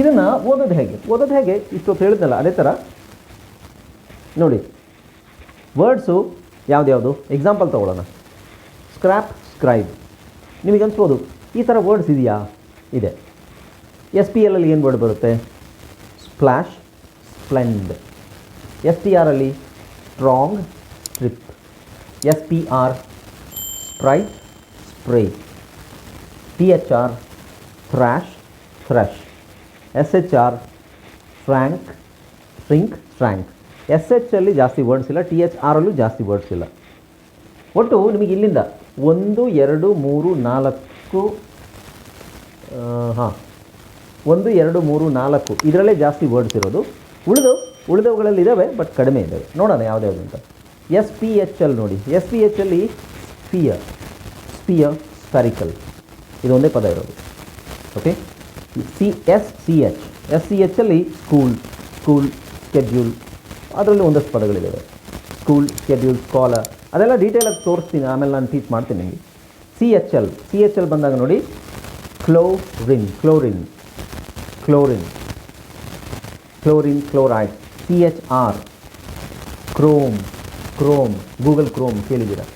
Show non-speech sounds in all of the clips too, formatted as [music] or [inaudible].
ಇದನ್ನು ಓದೋದು ಹೇಗೆ? ಓದೋದು ಹೇಗೆ? ಇಷ್ಟೊತ್ತು ಹೇಳಿದ್ನಲ್ಲ, ಅದೇ ಥರ ನೋಡಿ ವರ್ಡ್ಸು ಯಾವುದ್ಯಾವುದು ಎಕ್ಸಾಂಪಲ್ ತೊಗೊಳ್ಳೋಣ. ಸ್ಕ್ರ್ಯಾಪ್ ಸ್ಕ್ರೈಬ್ ನಿಮಗೆ ಅನ್ಸ್ಬೋದು, ಈ ಥರ ವರ್ಡ್ಸ್ ಇದೆಯಾ? ಇದೆ. ಎಸ್ ಪಿ ಎಲ್ಲಲ್ಲಿ ಏನು ವರ್ಡ್ ಬರುತ್ತೆ? ಸ್ಪ್ಲ್ಯಾಶ್ ಸ್ಪ್ಲೆಂಡ್ ಎಸ್ ಟಿ ಆರಲ್ಲಿ strong strip S P R sprite spray T H R thrash thrush S H R frank ಫ್ರಿಂಕ್ frank S H ಅಲ್ಲಿ ಜಾಸ್ತಿ ವರ್ಡ್ಸ್ ಇಲ್ಲ ಟಿ ಎಚ್ ಆರಲ್ಲೂ ಜಾಸ್ತಿ ವರ್ಡ್ಸ್ ಇಲ್ಲ. ಒಟ್ಟು ನಿಮಗೆ ಇಲ್ಲಿಂದ ಒಂದು, ಎರಡು, ಮೂರು, ನಾಲ್ಕು ಹಾಂ. ಒಂದು, ಎರಡು, ಮೂರು, ನಾಲ್ಕು ಇದರಲ್ಲೇ ಜಾಸ್ತಿ ವರ್ಡ್ಸ್ ಇರೋದು. ಉಳಿದು ಉಳಿದವುಗಳಲ್ಲಿ ಇದ್ದಾವೆ ಬಟ್ ಕಡಿಮೆ ಇದ್ದಾವೆ ನೋಡೋಣ ಯಾವ್ದ್ಯಾವ್ದು ಅಂತ. ಎಸ್ ಪಿ ಎಚ್ ಎಲ್ ನೋಡಿ. ಎಸ್ ಪಿ ಎಚ್ ಅಲ್ಲಿ ಸ್ಪಿಯರ್ ಸ್ಪಿಯರ್ ಸ್ಪ್ಯಾರಿಕಲ್ ಇದೊಂದೇ ಪದ ಇರೋದು. Okay C S C H S C H ಅಲ್ಲಿ ಸ್ಕೂಲ್ ಸ್ಕೂಲ್ ಸ್ಕೆಡ್ಯೂಲ್ ಅದರಲ್ಲಿ ಒಂದಷ್ಟು ಪದಗಳಿದ್ದಾವೆ ಸ್ಕೂಲ್ ಸ್ಕೆಡ್ಯೂಲ್ ಸ್ಕಾಲರ್ ಅದೆಲ್ಲ ಡೀಟೇಲಾಗಿ ತೋರಿಸ್ತೀನಿ, ಆಮೇಲೆ ನಾನು ಟೀಚ್ ಮಾಡ್ತೀನಿ C H L C H L ಬಂದಾಗ ನೋಡಿ chlorine chlorine chlorine chlorine chloride C H R chrome chrome Google chrome ಕೇಳಿದ್ದೀರಾ?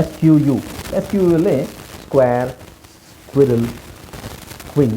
S Q U S Q ಯುಲ್ಲೇ square squirrel queen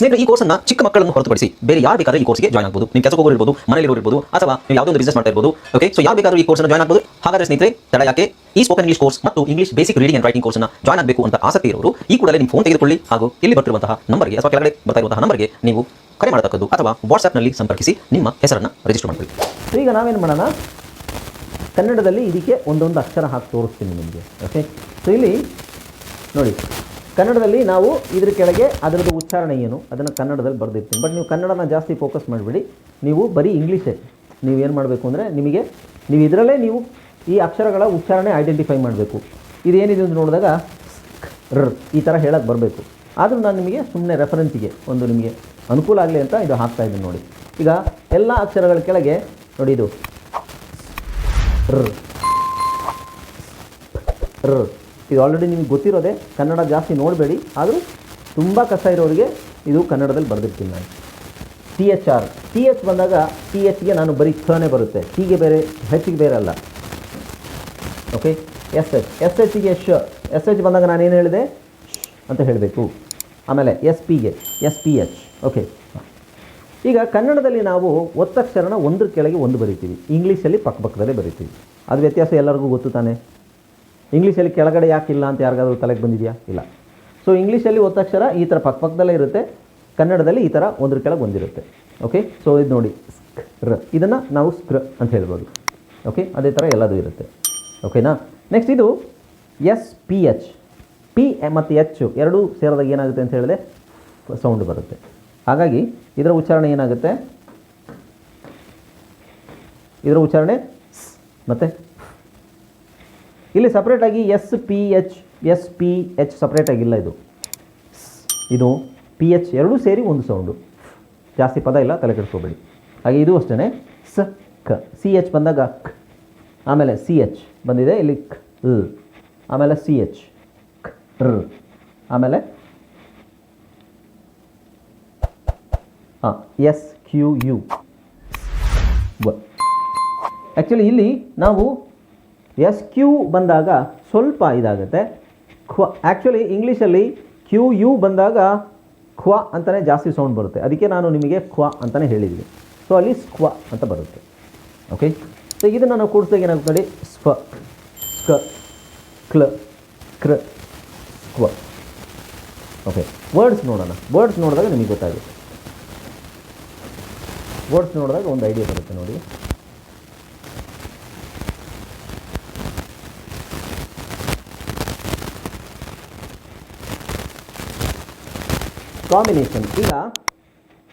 ಸ್ನೇಹಿತರೆ, ಈ ಕೋರ್ಸನ್ನ ಚಿಕ್ಕ ಮಕ್ಕಳನ್ನು ಹೊರತುಪಡಿಸಿ ಬೇರೆ ಯಾರು ಬೇಕಾದ್ರೆ ಈ ಕೋರ್ಸ್ಗೆ ಜಾಯ್ನ್ ಆಗಬಹುದು ನೀವು ಕೆಲಸ ಹೋಗೋರು ಇರ್ಬೋದು ಮನೇಲಿ ಇರ್ಬೋದು, ಅಥವಾ ನೀವು ಯಾವುದೋ ಒಂದು ಬಿಸ್ನೆಸ್ ಮಾಡ್ತಾ ಇರ್ಬೋದು. ಓಕೆ ಸೊ ಯಾರು ಬೇಕಾದ್ರೂ ಈ ಕೋರ್ಸ್ ಜಾಯ್ನ್ ಆಗಬಹುದು ಹಾಗಾದ್ರೆ ಸ್ನೇಹಿತರೆ, ತಡ ಯಾಕೆ? ಈ ಸ್ಪೋಕನ್ ಇಂಗ್ಲಿಷ್ ಕೋರ್ಸ್ ಮತ್ತು English basic reading and writing ಕೋರ್ಸ್ನ ಜಾಯ್ನ್ ಆಗಬೇಕು ಅಂತ ಆಸಕ್ತಿ ಇರೋರು, ಈ ಕೂಡಲೇ ನಿಮ್ಮ ಫೋನ್ ತೆಗೆದುಕೊಳ್ಳಿ ಹಾಗೂ ಇಲ್ಲಿ ಬರ್ತಿರುವಂತಹ ನಂಬರ್ಗೆ ಅಥವಾ ಕೆಳಗಡೆ ಬರ್ತಾ ಇರುವಂತಹ ನಂಬರ್ಗೆ ನೀವು ಕರೆ ಮಾಡತಕ್ಕದ್ದು ಅಥವಾ ವಾಟ್ಸ್ಆ್ಯಪ್ನಲ್ಲಿ ಸಂಪರ್ಕಿಸಿ ನಿಮ್ಮ ಹೆಸರನ್ನು ರಿಜಿಸ್ಟರ್ ಮಾಡ್ಕೊಳ್ಳಿ. ಈಗ ನಾವೇನು ಮಾಡೋಣ? ಕನ್ನಡದಲ್ಲಿ ಇದಕ್ಕೆ ಒಂದೊಂದು ಅಕ್ಷರ ಹಾಕಿ ತೋರಿಸ್ತೀನಿ ನಿಮಗೆ. ಓಕೆ ಸೊ ಇಲ್ಲಿ ನೋಡಿ. ಕನ್ನಡದಲ್ಲಿ ನಾವು ಇದ್ರ ಕೆಳಗೆ ಅದರದ್ದು ಉಚ್ಚಾರಣೆ ಏನು? ಅದನ್ನು ಕನ್ನಡದಲ್ಲಿ ಬರೆದಿರ್ತೀನಿ. ಬಟ್ ನೀವು ಕನ್ನಡನ ಜಾಸ್ತಿ ಫೋಕಸ್ ಮಾಡಿಬಿಡಿ. ನೀವು ಬರೀ ಇಂಗ್ಲೀಷೇ. ನೀವು ಏನು ಮಾಡಬೇಕು ಅಂದರೆ ನಿಮಗೆ, ನೀವು ಇದರಲ್ಲೇ ನೀವು ಈ ಅಕ್ಷರಗಳ ಉಚ್ಚಾರಣೆ ಐಡೆಂಟಿಫೈ ಮಾಡಬೇಕು. ಇದೇನಿದೆ ಅಂತ ನೋಡಿದಾಗ ರ್ ಈ ಥರ ಹೇಳಕ್ಕೆ ಬರಬೇಕು. ಆದರೂ ನಾನು ನಿಮಗೆ ಸುಮ್ಮನೆ ರೆಫರೆನ್ಸಿಗೆ ಒಂದು ನಿಮಗೆ ಅನುಕೂಲ ಆಗಲಿ ಅಂತ ಇದು ಹಾಕ್ತಾ ಇದ್ದೀನಿ ನೋಡಿ. ಈಗ ಎಲ್ಲ ಅಕ್ಷರಗಳ ಕೆಳಗೆ ನೋಡಿ ಇದು. ರ್ ರ್. ಇದು ಆಲ್ರೆಡಿ ನಿಮಗೆ ಗೊತ್ತಿರೋದೆ, ಕನ್ನಡ ಜಾಸ್ತಿ ನೋಡಬೇಡಿ, ಆದರೂ ತುಂಬ ಕಷ್ಟ ಇರೋರಿಗೆ ಇದು ಕನ್ನಡದಲ್ಲಿ ಬರೆದಿರ್ತೀನಿ ನಾನು. T H R T H ಬಂದಾಗ ಟಿ ಎಚ್ಗೆ ನಾನು ಬರೀ ಥನೇ ಬರುತ್ತೆ. ಟಿಗೆ ಬೇರೆ ಹೆಚ್ಚಿಗೆ ಬೇರೆ ಅಲ್ಲ. ಓಕೆ ಎಸ್ ಎಚ್ ಎಸ್ ಎಚ್ಗೆ ಶ. ಎಸ್ ಎಚ್ ಬಂದಾಗ ನಾನು ಏನು ಹೇಳಿದೆ? ಅಂತ ಹೇಳಬೇಕು. ಆಮೇಲೆ ಎಸ್ ಪಿಗೆ ಎಸ್ ಪಿ ಎಚ್ ಓಕೆ ಈಗ ಕನ್ನಡದಲ್ಲಿ ನಾವು ಒತ್ತಕ್ಷರನ ಒಂದ್ರ ಕೆಳಗೆ ಒಂದು ಬರಿತೀವಿ. ಇಂಗ್ಲೀಷಲ್ಲಿ ಪಕ್ಕಪಕ್ಕದಲ್ಲೇ ಬರಿತೀವಿ. ಅದು ವ್ಯತ್ಯಾಸ ಎಲ್ಲರಿಗೂ ಗೊತ್ತು ತಾನೆ? ಇಂಗ್ಲೀಷಲ್ಲಿ ಕೆಳಗಡೆ ಯಾಕೆ ಇಲ್ಲ ಅಂತ ಯಾರಿಗಾದ್ರೂ ತಲೆಗೆ ಬಂದಿದೆಯಾ? ಇಲ್ಲ. ಸೊ ಇಂಗ್ಲೀಷಲ್ಲಿ ಒತ್ತಕ್ಷರ ಈ ಥರ ಪಕ್ಕಪಕ್ಕದಲ್ಲೇ ಇರುತ್ತೆ. ಕನ್ನಡದಲ್ಲಿ ಈ ಥರ ಒಂದ್ರ ಕೆಳಗೆ ಒಂದಿರುತ್ತೆ. ಓಕೆ ಸೊ ಇದು ನೋಡಿ, ಸ್ಕ್ರ. ಇದನ್ನು ನಾವು ಸ್ಕ್ರ ಅಂತ ಹೇಳ್ಬೋದು. ಓಕೆ ಅದೇ ಥರ ಎಲ್ಲದೂ ಇರುತ್ತೆ. ಓಕೆನಾ ನೆಕ್ಸ್ಟ್ ಇದು ಎಸ್ ಪಿ ಎಚ್ ಪಿ ಮತ್ತು ಎಚ್ ಎರಡೂ ಸೇರಿದಾಗ ಏನಾಗುತ್ತೆ ಅಂತ ಹೇಳಿದ್ರೆ ಸೌಂಡ್ ಬರುತ್ತೆ. ಹಾಗಾಗಿ ಇದರ ಉಚ್ಚಾರಣೆ ಏನಾಗುತ್ತೆ? ಇದರ ಉಚ್ಚಾರಣೆ ಮತ್ತು ಇಲ್ಲಿ ಸಪ್ರೇಟಾಗಿ S P H S P H ಸಪ್ರೇಟಾಗಿಲ್ಲ ಇದು. ಇದು ಪಿ ಎಚ್ ಎರಡೂ ಸೇರಿ ಒಂದು ಸೌಂಡು ಜಾಸ್ತಿ ಪದ ಇಲ್ಲ, ತಲೆ ಕೆಡಿಸ್ಕೋಬೇಡಿ. ಹಾಗೆ ಇದು ಅಷ್ಟೇ ಸ, ಕ. ಸಿ ಎಚ್ ಬಂದಾಗ ಕ್. ಆಮೇಲೆ ಸಿ ಎಚ್ ಬಂದಿದೆ, ಇಲ್ಲಿ ಕ್, ಲ್. ಆಮೇಲೆ ಸಿ ಎಚ್ ಕ್, ರ್. ಆಮೇಲೆ ಹಾಂ ಎಸ್ ಕ್ಯೂ ಯು ಆ್ಯಕ್ಚುಲಿ ಇಲ್ಲಿ ನಾವು ಎಸ್ ಕ್ಯೂ ಬಂದಾಗ ಸ್ವಲ್ಪ ಇದಾಗುತ್ತೆ. ಖ್ವ ಆ್ಯಕ್ಚುಲಿ ಇಂಗ್ಲೀಷಲ್ಲಿ ಕ್ಯೂ ಯು ಬಂದಾಗ ಖ್ವ ಅಂತಲೇ ಜಾಸ್ತಿ ಸೌಂಡ್ ಬರುತ್ತೆ. ಅದಕ್ಕೆ ನಾನು ನಿಮಗೆ ಖ್ವ ಅಂತಲೇ ಹೇಳಿದ್ದೀನಿ. ಸೊ ಅಲ್ಲಿ ಸ್ಕ್ವ ಅಂತ ಬರುತ್ತೆ. ಓಕೆ ಸೊ ಇದನ್ನು ನಾವು ಕೂಡಿಸಿದಾಗ ಏನಾಗುತ್ತೆ ನೋಡಿ? ಸ್ವ ಸ್ಕ ಕ್ಲ ಕ್ರ ಸ್ಕ್ವ ಓಕೆ ವರ್ಡ್ಸ್ ನೋಡೋಣ. ವರ್ಡ್ಸ್ ನೋಡಿದಾಗ ನಿಮಗೆ ಗೊತ್ತಾಗುತ್ತೆ. ವರ್ಡ್ಸ್ ನೋಡಿದಾಗ ಒಂದು ಐಡಿಯಾ ಬರುತ್ತೆ ನೋಡಿ. ಕಾಂಬಿನೇಷನ್ ಈಗ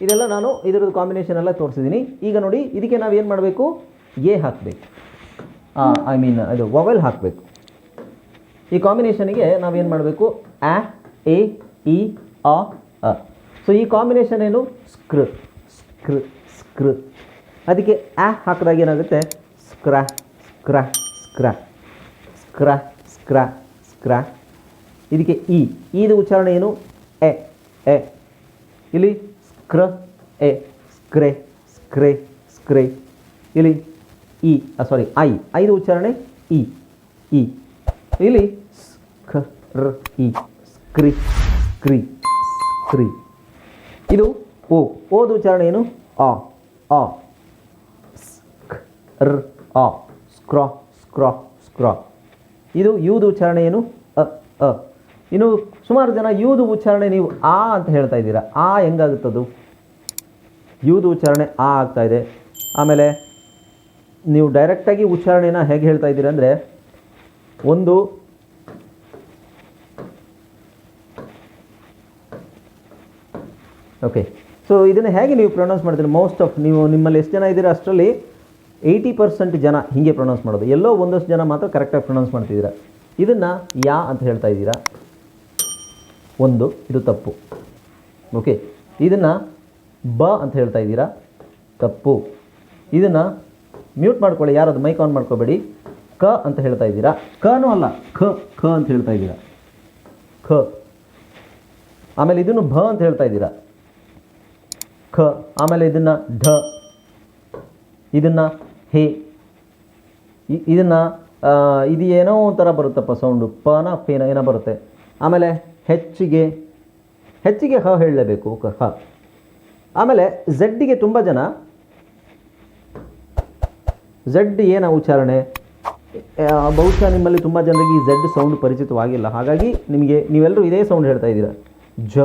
ಇದೆಲ್ಲ ನಾನು ಇದರದ್ದು ಕಾಂಬಿನೇಷನ್ ಎಲ್ಲ ತೋರಿಸಿದ್ದೀನಿ. ಈಗ ನೋಡಿ, ಇದಕ್ಕೆ ನಾವು ಏನು ಮಾಡಬೇಕು? ಎ ಹಾಕಬೇಕು. ಐ ಮೀನ್ ಇದು ವೊವೆಲ್ ಹಾಕಬೇಕು. ಈ ಕಾಂಬಿನೇಷನಿಗೆ ನಾವೇನು ಮಾಡಬೇಕು? ಆ ಎ ಇ ಆ ಅ ಸೊ ಈ ಕಾಂಬಿನೇಷನ್ ಏನು? ಸ್ಕ್ರ ಸ್ಕ್ರ ಸ್ಕ್ರ. ಅದಕ್ಕೆ ಆ ಹಾಕಿದಾಗ ಏನಾಗುತ್ತೆ? ಸ್ಕ್ರ ಸ್ಕ್ರ ಸ್ಕ್ರ. ಸ್ಕ್ರ ಸ್ಕ್ರ ಸ್ಕ್ರ. ಇದಕ್ಕೆ ಇ ಇದು ಉಚ್ಚಾರಣೆ ಏನು? ಎ ಎ ಇಲ್ಲಿ ಸ್ಕ್ರ ಎ ಸ್ಕ್ರೆ ಸ್ಕ್ರೆ ಸ್ಕ್ರೆ ಇಲ್ಲಿ ಇ ಸಾರಿ ಐ ಐದು ಉಚ್ಚಾರಣೆ ಇ ಇ ಇಲ್ಲಿ ಸ್ಕ ರ್ ಇ ಸ್ಕ್ರಿ ಸ್ಕ್ರಿ ಸ್ಕ್ರಿ ಇದು ಓ. ಓದು ಉಚ್ಚಾರಣೆ ಏನು? ಆ ಆ. ಸ್ಕ್ ರ್ ಆ ಸ್ಕ್ರಾ ಸ್ಕ್ರಾ ಸ್ಕ್ರಾ ಇದು ಯೂದು ಉಚ್ಚಾರಣೆ ಏನು? ಅ ಅ. ಇನ್ನು ಸುಮಾರು ಜನ ಯೂದು ಉಚ್ಚಾರಣೆ ನೀವು ಆ ಅಂತ ಹೇಳ್ತಾ ಇದ್ದೀರಾ. ಆ ಹೆಂಗಾಗುತ್ತದು? ಯೂದು ಉಚ್ಚಾರಣೆ ಆ ಆಗ್ತಾ ಇದೆ. ಆಮೇಲೆ ನೀವು ಡೈರೆಕ್ಟಾಗಿ ಉಚ್ಚಾರಣೆನ ಹೇಗೆ ಹೇಳ್ತಾ ಇದ್ದೀರಾ ಅಂದರೆ, ಒಂದು ಓಕೆ ಸೊ ಇದನ್ನು ಹೇಗೆ ನೀವು ಪ್ರೊನೌನ್ಸ್ ಮಾಡ್ತೀರಿ? ಮೋಸ್ಟ್ ಆಫ್ ನೀವು ನಿಮ್ಮಲ್ಲಿ ಎಷ್ಟು ಜನ ಇದ್ದೀರಾ ಅಷ್ಟರಲ್ಲಿ ಏಯ್ಟಿ ಪರ್ಸೆಂಟ್ ಜನ ಹೀಗೆ ಪ್ರೊನೌನ್ಸ್ ಮಾಡೋದು. ಎಲ್ಲೋ ಒಂದಷ್ಟು ಜನ ಮಾತ್ರ ಕರೆಕ್ಟಾಗಿ ಪ್ರೊನೌನ್ಸ್ ಮಾಡ್ತಿದ್ದೀರಾ. ಇದನ್ನು ಯಾ ಅಂತ ಹೇಳ್ತಾ ಇದ್ದೀರಾ? ಒಂದು ಇದು ತಪ್ಪು. ಓಕೆ ಇದನ್ನು ಬ ಅಂತ ಹೇಳ್ತಾ ಇದ್ದೀರಾ? ತಪ್ಪು. ಇದನ್ನು ಮ್ಯೂಟ್ ಮಾಡ್ಕೊಳ್ಳಿ ಯಾರದು ಮೈಕ್ ಆನ್ ಮಾಡ್ಕೋಬೇಡಿ. ಕ ಅಂತ ಹೇಳ್ತಾ ಇದ್ದೀರಾ? ಕನೂ ಅಲ್ಲ ಖ ಖ ಅಂತ ಹೇಳ್ತಾ ಇದ್ದೀರಾ? ಖ. ಆಮೇಲೆ ಇದನ್ನು ಭ ಅಂತ ಹೇಳ್ತಾ ಇದ್ದೀರಾ? ಖ. ಆಮೇಲೆ ಇದನ್ನು ಢ. ಇದನ್ನು ಹೇ. ಇದನ್ನು ಇದು ಏನೋ ಒಂಥರ ಬರುತ್ತಪ್ಪ ಸೌಂಡು ಪನ ಫೇನ ಏನೋ ಬರುತ್ತೆ. ಆಮೇಲೆ ಹೆಚ್ಚಿಗೆ ಹೆಚ್ಚಿಗೆ ಹ ಹೇಳಲೇಬೇಕು ಹ. ಆಮೇಲೆ ಝಡ್ಡಿಗೆ ತುಂಬ ಜನ ಝಡ್ ಏನ ಉಚ್ಚಾರಣೆ? ಬಹುಶಃ ನಿಮ್ಮಲ್ಲಿ ತುಂಬ ಜನರಿಗೆ ಈ ಝಡ್ ಸೌಂಡ್ ಪರಿಚಿತವಾಗಿಲ್ಲ. ಹಾಗಾಗಿ ನಿಮಗೆ ನೀವೆಲ್ಲರೂ ಇದೇ ಸೌಂಡ್ ಹೇಳ್ತಾ ಇದ್ದೀರಾ? ಜ.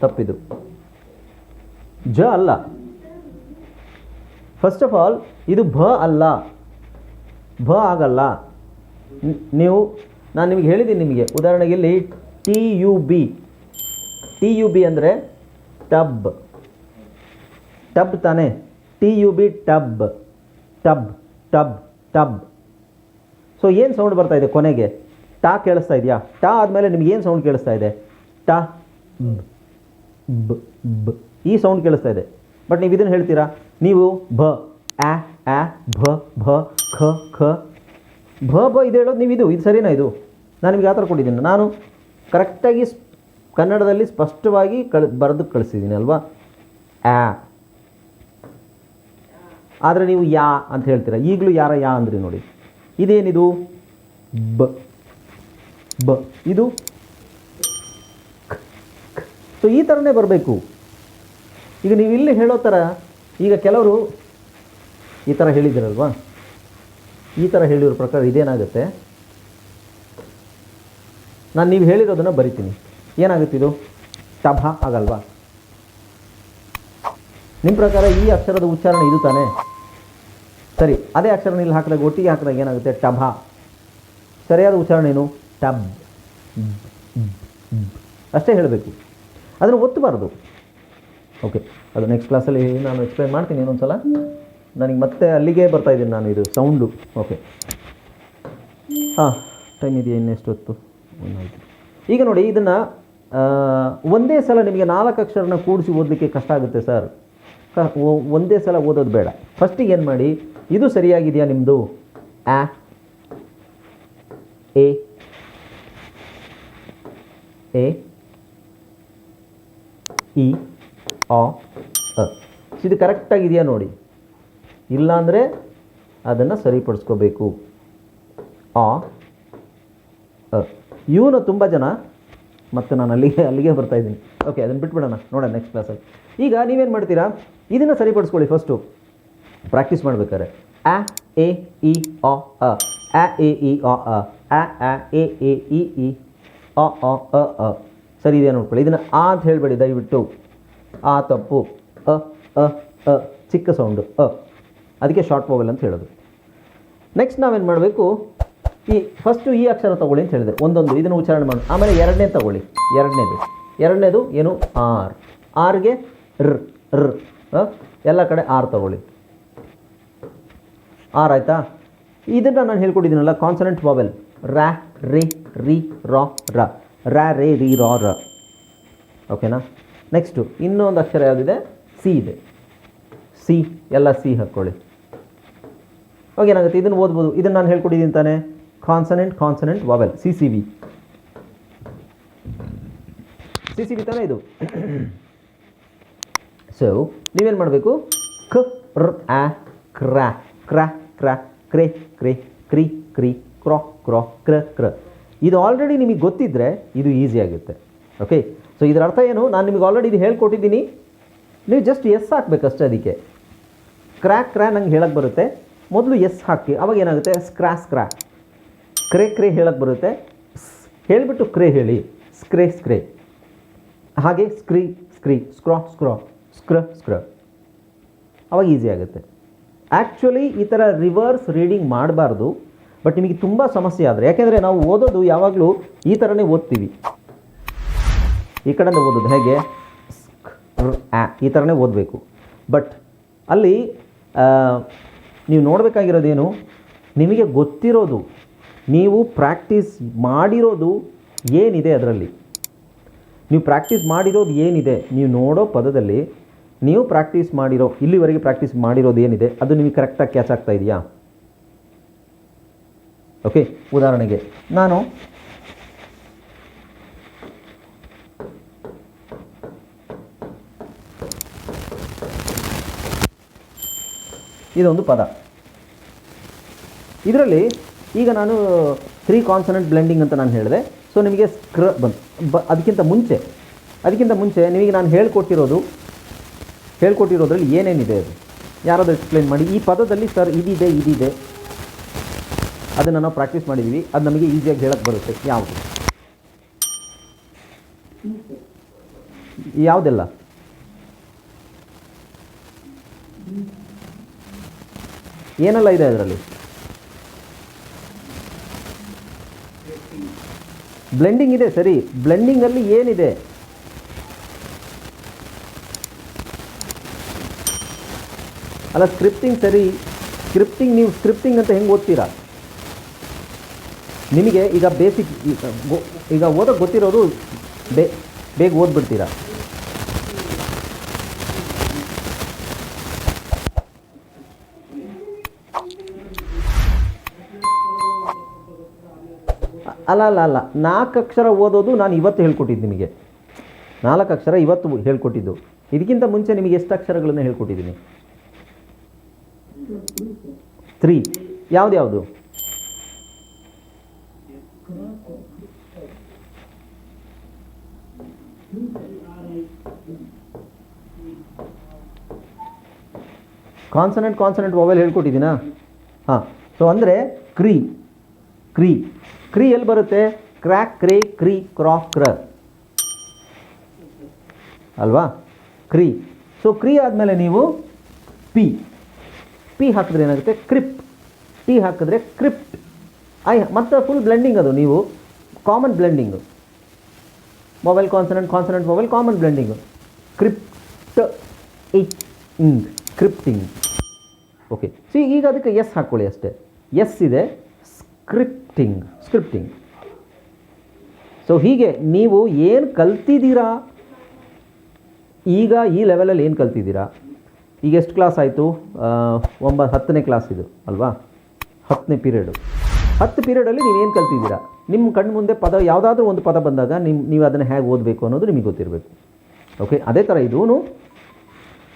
ತಪ್ಪಿದು. ಜ ಅಲ್ಲ. ಫಸ್ಟ್ ಆಫ್ ಆಲ್ ಇದು ಭ ಅಲ್ಲ. ಭ ಆಗಲ್ಲ. ನೀವು ನಾನು ನಿಮಗೆ ಹೇಳಿದ್ದೀನಿ ನಿಮಗೆ. ಉದಾಹರಣೆಗೆ ಇಲ್ಲಿ T U B T U B ಅಂದರೆ ಟಬ್ ಟಬ್ ತಾನೇ? T U B tub tub tub tub so ಏನು ಸೌಂಡ್ ಬರ್ತಾ ಇದೆ ಕೊನೆಗೆ? ಟಾ ಕೇಳಿಸ್ತಾ ಇದೆಯಾ? ಟಾ ಆದಮೇಲೆ ನಿಮ್ಗೆ ಏನು ಸೌಂಡ್ ಕೇಳಿಸ್ತಾ ಇದೆ? ಟಾ, ಬ್ ಬ್ ಈ ಸೌಂಡ್ ಕೇಳಿಸ್ತಾ ಇದೆ. ಬಟ್ ನೀವು ಇದನ್ನು ಹೇಳ್ತೀರಾ? ನೀವು ಭ, ಆ ಆ, ಭ ಭ, ಖ ಖ. ಭ ಭ, ಇದು ಹೇಳೋದು ನೀವು ಇದು ಇದು ಸರಿನಾ ಇದು? ನಾನು ನಿಮಗೆ ಆ ಥರ ಕೊಟ್ಟಿದ್ದೀನಿ? ನಾನು ಕರೆಕ್ಟಾಗಿ ಕನ್ನಡದಲ್ಲಿ ಸ್ಪಷ್ಟವಾಗಿ ಕಳ್, ಬರೆದು ಕಳಿಸಿದ್ದೀನಿ ಅಲ್ವಾ? ಆ. ಆದರೆ ನೀವು ಯಾ ಅಂತ ಹೇಳ್ತೀರಾ? ಈಗಲೂ ಯಾರ ಯಾ ಅಂದ್ರಿ ನೋಡಿ. ಇದೇನಿದು? ಬ. ಬ. ಇದು ಸೊ ಈ ಥರನೇ ಬರಬೇಕು. ಈಗ ನೀವು ಇಲ್ಲಿ ಹೇಳೋ ಥರ, ಈಗ ಕೆಲವರು ಈ ಥರ ಹೇಳಿದ್ದೀರಲ್ವಾ? ಈ ಥರ ಹೇಳಿರೋ ಪ್ರಕಾರ ಇದೇನಾಗುತ್ತೆ? ನಾನು ನೀವು ಹೇಳಿರೋದನ್ನು ಬರಿತೀನಿ. ಏನಾಗುತ್ತೆ ಇದು? ಟಭ ಆಗಲ್ವಾ? ನಿಮ್ಮ ಪ್ರಕಾರ ಈ ಅಕ್ಷರದ ಉಚ್ಚಾರಣೆ ಇದು ತಾನೇ? ಸರಿ, ಅದೇ ಅಕ್ಷರ ಇಲ್ಲಿ ಹಾಕಿದಾಗ ಒಟ್ಟಿಗೆ ಹಾಕಿದಾಗ ಏನಾಗುತ್ತೆ? ಟಭ ಸರಿಯಾದ ಉಚ್ಚಾರಣೆ ಏನು? ಟಬ್ ಅಷ್ಟೇ ಹೇಳಬೇಕು. ಅದನ್ನು ಒತ್ತಬಾರ್ದು. ಓಕೆ ಅದು ನೆಕ್ಸ್ಟ್ ಕ್ಲಾಸಲ್ಲಿ ನಾನು ಎಕ್ಸ್ಪ್ಲೈನ್ ಮಾಡ್ತೀನಿ ಇನ್ನೊಂದು ಸಲ ನನಗೆ ಮತ್ತೆ ಅಲ್ಲಿಗೆ ಬರ್ತಾ ಇದ್ದೀನಿ ನಾನು ಇದು ಸೌಂಡು ಓಕೆ ಹಾಂ ಟೈಮ್ ಇದೆಯಾ ಇನ್ನೆಷ್ಟು ಹೊತ್ತು ಈಗ ನೋಡಿ ಇದನ್ನು ಒಂದೇ ಸಲ ನಿಮಗೆ ನಾಲ್ಕು ಅಕ್ಷರನ ಕೂಡಿಸಿ ಓದಲಿಕ್ಕೆ ಕಷ್ಟ ಆಗುತ್ತೆ ಸರ್. ಒಂದೇ ಸಲ ಓದೋದು ಬೇಡ. ಫಸ್ಟಿಗೆ ಏನು ಮಾಡಿ, ಇದು ಸರಿಯಾಗಿದೆಯಾ ನಿಮ್ಮದು ಆ, ಎ ಎ, ಇ, ಆ ಇದು ಕರೆಕ್ಟಾಗಿದೆಯಾ ನೋಡಿ? ಇಲ್ಲಾಂದರೆ ಅದನ್ನು ಸರಿಪಡಿಸ್ಕೋಬೇಕು. ಆ ಇವನು ತುಂಬ ಜನ, ಮತ್ತು ನಾನು ಅಲ್ಲಿಗೆ ಅಲ್ಲಿಗೆ ಬರ್ತಾ ಇದ್ದೀನಿ. ಓಕೆ ಅದನ್ನು ಬಿಟ್ಬಿಡೋಣ. ನೋಡೋಣ ನೆಕ್ಸ್ಟ್ ಕ್ಲಾಸಲ್ಲಿ ಈಗ ನೀವೇನು ಮಾಡ್ತೀರಾ? ಇದನ್ನು ಸರಿಪಡಿಸ್ಕೊಳ್ಳಿ ಫಸ್ಟು ಪ್ರಾಕ್ಟೀಸ್ ಮಾಡ್ಬೇಕಾದ್ರೆ. ಅ, ಎ, ಇ, ಅ ಅ. ಎ, ಇ ಆ ಅ. ಆ ಆ ಎ ಎ, ಇ ಇ, ಅ ಅ ಅ ಅ. ಸರಿ ಇದೆ ನೋಡ್ಕೊಳ್ಳಿ. ಇದನ್ನು ಆ ಅಂತ ಹೇಳಬೇಡಿ, ದಯವಿಟ್ಟು. ಆ ತಪ್ಪು. ಅ ಅ ಅ. ಚಿಕ್ಕ ಸೌಂಡು ಅ. ಅದಕ್ಕೆ ಶಾರ್ಟ್ ಮೊಬೈಲ್ ಅಂತ ಹೇಳೋದು. ನೆಕ್ಸ್ಟ್ ನಾವೇನು ಮಾಡಬೇಕು? ಈ ಫಸ್ಟು ಈ ಅಕ್ಷರ ತಗೊಳ್ಳಿ ಅಂತ ಹೇಳಿದೆ ಒಂದೊಂದು, ಇದನ್ನು ಉಚ್ಚಾರಣೆ ಮಾಡಿ ಆಮೇಲೆ ಎರಡನೇ ತಗೊಳ್ಳಿ. ಎರಡನೇದು. ಎರಡನೇದು ಏನು? ಆರ್. ಆರ್ಗೆ ರ್ ರ್. ಎಲ್ಲ ಕಡೆ ಆರ್ ತಗೊಳ್ಳಿ. ಆರ್ ಆಯ್ತಾ? ಇದನ್ನು ನಾನು ಹೇಳ್ಕೊಟ್ಟಿದ್ದೀನಲ್ಲ ಕಾನ್ಸನೆಂಟ್ ವಾವೆಲ್ ರ್ಯಾ ರೇ, ರಿ, ರಾ, ರ. ರ್ಯಾ ರೇ, ರಿ, ರಾ, ರ. ಓಕೆನಾ ನೆಕ್ಸ್ಟು ಇನ್ನೊಂದು ಅಕ್ಷರ ಯಾವುದಿದೆ? ಸಿ ಇದೆ. ಸಿ, ಎಲ್ಲ ಸಿ ಹಾಕ್ಕೊಳ್ಳಿ. ಓಕೆ ಏನಾಗುತ್ತೆ ಇದನ್ನು ಓದ್ಬೋದು. ಇದನ್ನು ನಾನು ಹೇಳ್ಕೊಟ್ಟಿದ್ದೀನಿ ತಾನೆ? Consonant consonant vowel C C V C C V ತಾನೇ ಇದು? [coughs] ಸೊ ನೀವೇನು ಮಾಡಬೇಕು? ಕ, ರ್, ಆ, ಕ್ರ ಕ್ರ ಕ್ರ, ಕ್ರೆ ಕ್ರೆ, ಕ್ರಿ ಕ್ರಿ, ಕ್ರಾ ಕ್ರಾ, ಕ್ರ ಕ್ರ. ಇದು ಆಲ್ರೆಡಿ ನಿಮಗೆ ಗೊತ್ತಿದ್ದರೆ ಇದು ಈಸಿ ಆಗುತ್ತೆ. ಓಕೆ ಸೊ ಇದರ ಅರ್ಥ ಏನು? ನಾನು ನಿಮಗೆ ಆಲ್ರೆಡಿ ಇದು ಹೇಳ್ಕೊಟ್ಟಿದ್ದೀನಿ. ನೀವು ಜಸ್ಟ್ ಎಸ್ ಹಾಕಬೇಕಷ್ಟೇ ಅದಕ್ಕೆ. ಕ್ರ್ಯಾಕ್ ಕ್ರ್ಯಾ ನಂಗೆ ಹೇಳಕ್ಕೆ ಬರುತ್ತೆ. ಮೊದಲು ಎಸ್ ಹಾಕಿ. ಅವಾಗ ಏನಾಗುತ್ತೆ? ಸ್ಕ್ರಾ ಸ್ಕ್ರಾ. ಕ್ರೇ ಕ್ರೇ ಹೇಳಕ್ಕೆ ಬರುತ್ತೆ. ಹೇಳಿಬಿಟ್ಟು ಕ್ರೇ ಹೇಳಿ. ಸ್ಕ್ರೇ ಸ್ಕ್ರೇ. ಹಾಗೆ ಸ್ಕ್ರೀ ಸ್ಕ್ರೀ ಸ್ಕ್ರಾ ಸ್ಕ್ರಾ ಸ್ಕ್ರ ಸ್ಕ್ರ. ಅವಾಗ ಈಸಿ ಆಗುತ್ತೆ. ಆ್ಯಕ್ಚುಲಿ ಈ ಥರ ರಿವರ್ಸ್ ರೀಡಿಂಗ್ ಮಾಡಬಾರ್ದು. ಬಟ್ ನಿಮಗೆ ತುಂಬ ಸಮಸ್ಯೆ ಆದರೆ, ಯಾಕೆಂದರೆ ನಾವು ಓದೋದು ಯಾವಾಗಲೂ ಈ ಥರನೇ ಓದ್ತೀವಿ. ಈ ಕಡೆಯಿಂದ ಓದೋದು ಹೇಗೆ? ಈ ಥರನೇ ಓದಬೇಕು. ಬಟ್ ಅಲ್ಲಿ ನೀವು ನೋಡಬೇಕಾಗಿರೋದೇನು? ನಿಮಗೆ ಗೊತ್ತಿರೋದು. ನೀವು ಪ್ರಾಕ್ಟೀಸ್ ಮಾಡಿರೋದು ಏನಿದೆ ಅದರಲ್ಲಿ? ನೀವು ಪ್ರಾಕ್ಟೀಸ್ ಮಾಡಿರೋದು ಏನಿದೆ? ನೀವು ನೋಡೋ ಪದದಲ್ಲಿ ನೀವು ಪ್ರಾಕ್ಟೀಸ್ ಮಾಡಿರೋ, ಇಲ್ಲಿವರೆಗೆ ಪ್ರಾಕ್ಟೀಸ್ ಮಾಡಿರೋದು ಏನಿದೆ? ಅದು ನಿಮಗೆ ಕರೆಕ್ಟಾಗಿ ಕ್ಯಾಚ್ ಆಗ್ತಾ ಇದೆಯಾ? ಓಕೆ ಉದಾಹರಣೆಗೆ ನಾನು ಇದೊಂದು ಪದ. ಇದರಲ್ಲಿ ಈಗ ನಾನು ತ್ರೀ ಕಾನ್ಸನೆಂಟ್ ಬ್ಲೆಂಡಿಂಗ್ ಅಂತ ನಾನು ಹೇಳಿದೆ. ಸೊ ನಿಮಗೆ ಸ್ಕ್ರ ಬಂತು ಬ ಅದಕ್ಕಿಂತ ಮುಂಚೆ ಅದಕ್ಕಿಂತ ಮುಂಚೆ ನಿಮಗೆ ನಾನು ಹೇಳ್ಕೊಟ್ಟಿರೋದು, ಹೇಳ್ಕೊಟ್ಟಿರೋದ್ರಲ್ಲಿ ಏನೇನಿದೆ ಅದು? ಯಾರಾದರೂ ಎಕ್ಸ್ಪ್ಲೈನ್ ಮಾಡಿ. ಈ ಪದದಲ್ಲಿ ಸರ್ ಇದಿದೆ ಇದಿದೆ. ಅದನ್ನು ನಾವು ಪ್ರಾಕ್ಟೀಸ್ ಮಾಡಿದ್ದೀವಿ ಅದು ನಮಗೆ ಈಸಿಯಾಗಿ ಹೇಳಕ್ಕೆ ಬರುತ್ತೆ. ಯಾವುದು? ಯಾವುದೆಲ್ಲ? ಏನೆಲ್ಲ ಇದೆ ಅದರಲ್ಲಿ? ಬ್ಲೆಂಡಿಂಗ್ ಇದೆ, ಸರಿ. ಬ್ಲೆಂಡಿಂಗಲ್ಲಿ ಏನಿದೆ? ಅಲ್ಲ ಸ್ಕ್ರಿಪ್ಟಿಂಗ್ ಸರಿ. ಸ್ಕ್ರಿಪ್ಟಿಂಗ್ ನೀವು ಸ್ಕ್ರಿಪ್ಟಿಂಗ್ ಅಂತ ಹೆಂಗೆ ಓದ್ತೀರಾ? ನಿಮಗೆ ಈಗ ಬೇಸಿಕ್ ಈಗ ಓದೋಕ್ಕೆ ಗೊತ್ತಿರೋದು ಬೇ, ಬೇಗ ಓದ್ಬಿಡ್ತೀರಾ? ಅಲ್ಲ ಅಲ್ಲ ಅಲ್ಲ. ನಾಲ್ಕು ಅಕ್ಷರ ಓದೋದು ನಾನು ಇವತ್ತು ಹೇಳ್ಕೊಟ್ಟಿದ್ದು ನಿಮಗೆ. ನಾಲ್ಕು ಅಕ್ಷರ ಇವತ್ತು ಹೇಳ್ಕೊಟ್ಟಿದ್ದು. ಇದಕ್ಕಿಂತ ಮುಂಚೆ ನಿಮಗೆ ಎಷ್ಟು ಅಕ್ಷರಗಳನ್ನು ಹೇಳ್ಕೊಟ್ಟಿದ್ದೀನಿ? ತ್ರೀ ಯಾವ್ದು ಕಾನ್ಸನೆಂಟ್ ಕಾನ್ಸನೆಂಟ್ ಮೊಬೈಲ್ ಹೇಳ್ಕೊಟ್ಟಿದ್ದೀನಾ? ಹಾಂ. ಸೊ ಅಂದರೆ, ಕ್ರೀ. ಕ್ರೀ. ಕ್ರೀ ಎಲ್ಲಿ ಬರುತ್ತೆ? ಕ್ರ್ಯಾಕ್ ಕ್ರೇ ಕ್ರೀ ಕ್ರಾ ಕ್ರ ಅಲ್ವಾ? ಕ್ರೀ ಸೊ ಕ್ರೀ ಆದಮೇಲೆ ನೀವು ಪಿ ಪಿ ಹಾಕಿದ್ರೆ ಏನಾಗುತ್ತೆ? ಕ್ರಿಪ್ ಟಿ ಹಾಕಿದ್ರೆ ಕ್ರಿಪ್ಟ್ ಐ, ಮತ್ತು ಫುಲ್ ಬ್ಲೆಂಡಿಂಗ್ ಅದು, ನೀವು common blending mobile consonant consonant mobile common blending crypt ಇಂಗ್ ಕ್ರಿಪ್ಟಿಂಗ್ okay C ಈಗ ಅದಕ್ಕೆ ಎಸ್ ಹಾಕ್ಕೊಳ್ಳಿ ಅಷ್ಟೇ. ಎಸ್ ಇದೆ ಸ್ಕ್ರಿಪ್ಟಿಂಗ್ ಸ್ಕ್ರಿಪ್ಟಿಂಗ್ ಸೊ ಹೀಗೆ ನೀವು ಏನು ಕಲ್ತಿದ್ದೀರಾ? ಈಗ ಈ ಲೆವೆಲಲ್ಲಿ ಏನು ಕಲ್ತಿದ್ದೀರಾ? ಈಗ ಎಷ್ಟು ಕ್ಲಾಸ್ ಆಯಿತು? ಒಂಬ, ಹತ್ತನೇ ಕ್ಲಾಸ್ ಇದು, ಅಲ್ವಾ? ಹತ್ತನೇ ಪೀರಿಯಡು ಹತ್ತು ಪೀರಿಯಡಲ್ಲಿ ನೀವೇನು ಕಲ್ತಿದ್ದೀರಾ? ನಿಮ್ಮ ಕಣ್ಣು ಮುಂದೆ ಪದ, ಯಾವುದಾದ್ರೂ ಒಂದು ಪದ ಬಂದಾಗ ನಿಮ್ಮ ನೀವು ಅದನ್ನು ಹೇಗೆ ಓದಬೇಕು ಅನ್ನೋದು ನಿಮಗೆ ಗೊತ್ತಿರಬೇಕು. ಓಕೆ ಅದೇ ಥರ ಇದೂ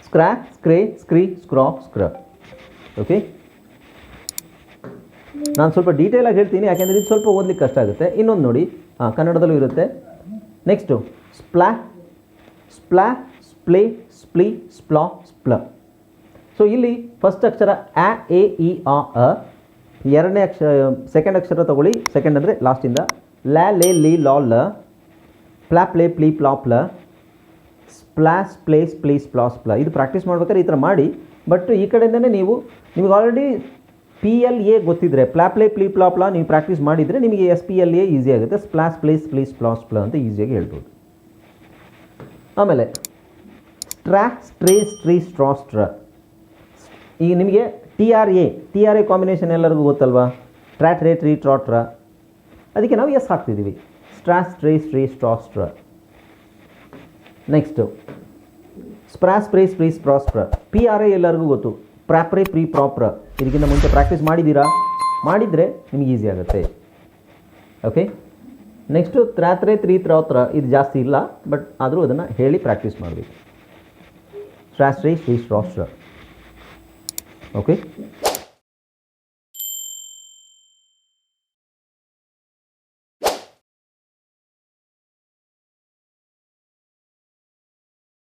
ಸ್ಕ್ರ್ಯಾಕ್ ಸ್ಕ್ರೇ ಸ್ಕ್ರೀ ಸ್ಕ್ರಾ ಸ್ಕ್ರ ಓಕೆ ನಾನು ಸ್ವಲ್ಪ ಡೀಟೇಲಾಗಿ ಹೇಳ್ತೀನಿ, ಯಾಕೆಂದರೆ ಇದು ಸ್ವಲ್ಪ ಓದಲಿಕ್ಕೆ ಕಷ್ಟ ಆಗುತ್ತೆ. ಇನ್ನೊಂದು ನೋಡಿ. ಹಾಂ, ಕನ್ನಡದಲ್ಲೂ ಇರುತ್ತೆ. ನೆಕ್ಸ್ಟು ಸ್ಪ್ಲಾ ಸ್ಪ್ಲಾ ಸ್ಪ್ಲೇ ಸ್ಪ್ಲಿ ಸ್ಪ್ಲಾ ಸ್ಪ್ಲ ಸೊ ಇಲ್ಲಿ ಫಸ್ಟ್ ಅಕ್ಷರ ಆ ಎ, ಇ, ಆ, ಅ. ಎರಡನೇ ಅಕ್ಷರ ಸೆಕೆಂಡ್ ಅಕ್ಷರ ತಗೊಳ್ಳಿ. ಸೆಕೆಂಡ್ ಅಂದರೆ ಲಾಸ್ಟಿಂದ ಲ್ಯಾ ಲೇ, ಲಿ, ಲಾ, ಲ ಪ್ಲಾ, ಪ್ಲೇ, ಪ್ಲೀ, ಪ್ಲಾ, ಪ್ಲ. ಸ್ಪ್ಲಾಸ್ ಪ್ಲೇಸ್ ಪ್ಲೀಸ್ ಪ್ಲಾಸ್ ಪ್ಲ ಇದು ಪ್ರಾಕ್ಟೀಸ್ ಮಾಡ್ಬೇಕಾದ್ರೆ ಈ ಥರ ಮಾಡಿ. ಬಟ್ ಈ ಕಡೆಯಿಂದನೇ ನೀವು, ನಿಮಗೆ ಆಲ್ರೆಡಿ ಪಿ ಎಲ್ ಎ ಗೊತ್ತಿದ್ರೆ ಪ್ಲಾ ಪ್ಲೇ ನೀವು ಪ್ರಾಕ್ಟೀಸ್ ಮಾಡಿದರೆ ನಿಮಗೆ S P L A easy ಆಗುತ್ತೆ. ಸ್ಪ್ಲಾಸ್ ಪ್ಲೇಸ್ ಪ್ಲೀಸ್ ಪ್ಲಾಸ್ ಪ್ಲಾ ಅಂತ ಈಸಿಯಾಗಿ ಹೇಳ್ಬೋದು. ಆಮೇಲೆ ಸ್ಟ್ರಾ ಸ್ಟ್ರೇ ಸ್ಟ್ರೀ ಸ್ಟ್ರಾಸ್ಟ್ರ ಈಗ ನಿಮಗೆ T R A T R A combination ಎಲ್ಲರಿಗೂ ಗೊತ್ತಲ್ವಾ? ಟ್ರ್ಯಾಟ್ ರೇ ಟ್ರೀ ಟ್ರಾಟ್ರ ಅದಕ್ಕೆ ನಾವು ಎಸ್ ಹಾಕ್ತಿದ್ದೀವಿ. ಸ್ಟ್ರಾ ಸ್ಟ್ರೇ ಸ್ಟ್ರೀ ಸ್ಟ್ರಾಸ್ಟ್ರ ನೆಕ್ಸ್ಟು ಸ್ಪ್ರಾ ಸ್ಪ್ರೇ ಸ್ಪ್ರೀ ಸ್ಪ್ರಾಸ್ಟ್ರ ಪಿ ಆರ್ ಎ ಎಲ್ಲರಿಗೂ ಗೊತ್ತು. ಪ್ರಾಪ್ರೆ ಪ್ರೀ ಪ್ರಾಪ್ರ ಇದಕ್ಕಿಂತ ಮುಂಚೆ ಪ್ರಾಕ್ಟೀಸ್ ಮಾಡಿದ್ದೀರಾ? ಮಾಡಿದರೆ ನಿಮ್ಗೆ ಈಸಿ ಆಗುತ್ತೆ. ಓಕೆ ನೆಕ್ಸ್ಟು ತ್ರಾತ್ರೆ ತ್ರೀ ತ್ರಾತ್ರ ಇದು ಜಾಸ್ತಿ ಇಲ್ಲ ಬಟ್ ಆದರೂ ಅದನ್ನು ಹೇಳಿ ಪ್ರಾಕ್ಟೀಸ್ ಮಾಡಬೇಕು. ಶ್ರಾಸ್ತ್ರೀ ಶ್ರೀ ಶ್ರಾಸ್ತ್ರ ಓಕೆ